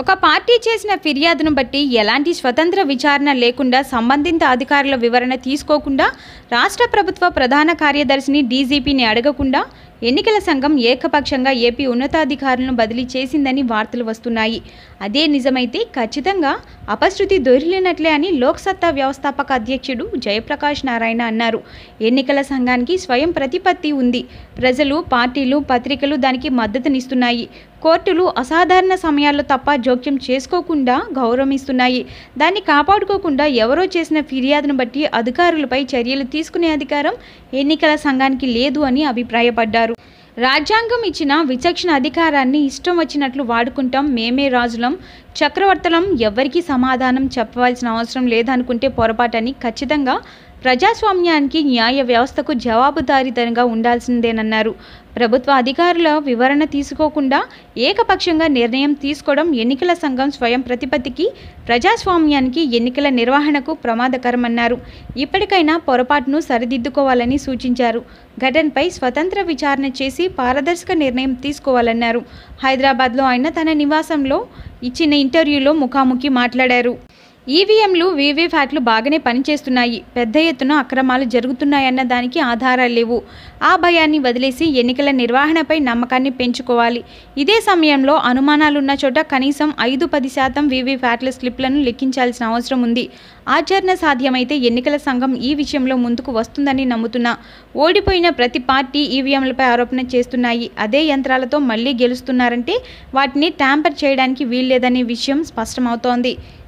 ఒక పార్టీ చేసిన ఫిర్యాదును బట్టి ఎలాంటి స్వతంత్ర విచారణ లేకుండా సంబంధిత అధికారుల వివరణ తీసుకోకుండా రాష్ట్ర ప్రభుత్వ ప్రధాన కార్యదర్శిని డీజీపీని అడగకుండా ఎన్నికల సంఘం ఏకపక్షంగా ఏపీ ఉన్నతాధికారులను బదిలీ చేసిందని వార్తలు వస్తున్నాయి. అదే నిజమైతే ఖచ్చితంగా అపశృతి దొరిలినట్లే అని లోక్సత్తా వ్యవస్థాపక అధ్యక్షుడు జయప్రకాష్ నారాయణ అన్నారు. ఎన్నికల సంఘానికి స్వయం ప్రతిపత్తి ఉంది. ప్రజలు పార్టీలు పత్రికలు దానికి మద్దతునిస్తున్నాయి. కోర్టులు అసాధారణ సమయాల్లో తప్ప జోక్యం చేసుకోకుండా గౌరవిస్తున్నాయి దాన్ని కాపాడుకోకుండా ఎవరో చేసిన ఫిర్యాదును బట్టి అధికారులపై చర్యలు తీసుకునే అధికారం ఎన్నికల సంఘానికి లేదు అని అభిప్రాయపడ్డారు. రాజ్యాంగం ఇచ్చిన విచక్షణ అధికారాన్ని ఇష్టం వచ్చినట్లు వాడుకుంటాం మేమే రాజులం. చక్రవర్తులం ఎవరికీ సమాధానం చెప్పవలసిన అవసరం లేదనుకుంటే పొరపాటని ఖచ్చితంగా ప్రజాస్వామ్యానికి న్యాయ వ్యవస్థకు జవాబుదారీతనంగా ఉండాల్సిందేనన్నారు. ప్రభుత్వ అధికారుల వివరణ తీసుకోకుండా ఏకపక్షంగా నిర్ణయం తీసుకోవడం ఎన్నికల సంఘం స్వయం ప్రతిపత్తికి ప్రజాస్వామ్యానికి ఎన్నికల నిర్వహణకు ప్రమాదకరమన్నారు. ఇప్పటికైనా పొరపాటును సరిదిద్దుకోవాలని సూచించారు. ఘటనపై స్వతంత్ర విచారణ చేసి పారదర్శక నిర్ణయం తీసుకోవాలన్నారు. హైదరాబాద్లో ఆయన తన నివాసంలో ఇచ్చిన ఇంటర్వ్యూలో ముఖాముఖి మాట్లాడారు. ఈవీఎంలు వీవీప్యాట్లు బాగానే పనిచేస్తున్నాయి. పెద్ద ఎత్తున అక్రమాలు జరుగుతున్నాయన్న దానికి ఆధారాలు లేవు. ఆ భయాన్ని వదిలేసి ఎన్నికల నిర్వహణపై నమ్మకాన్ని పెంచుకోవాలి. ఇదే సమయంలో అనుమానాలున్న చోట కనీసం ఐదు పది శాతం వీవీప్యాట్ల స్లిప్లను లెక్కించాల్సిన అవసరం ఉంది. ఆచరణ సాధ్యమైతే ఎన్నికల సంఘం ఈ విషయంలో ముందుకు వస్తుందని నమ్ముతున్నా. ఓడిపోయిన ప్రతి పార్టీ ఈవీఎంలపై ఆరోపణ చేస్తున్నాయి. అదే యంత్రాలతో మళ్ళీ గెలుస్తున్నారంటే వాటిని ట్యాంపర్ చేయడానికి వీల్లేదనే విషయం స్పష్టమవుతోంది.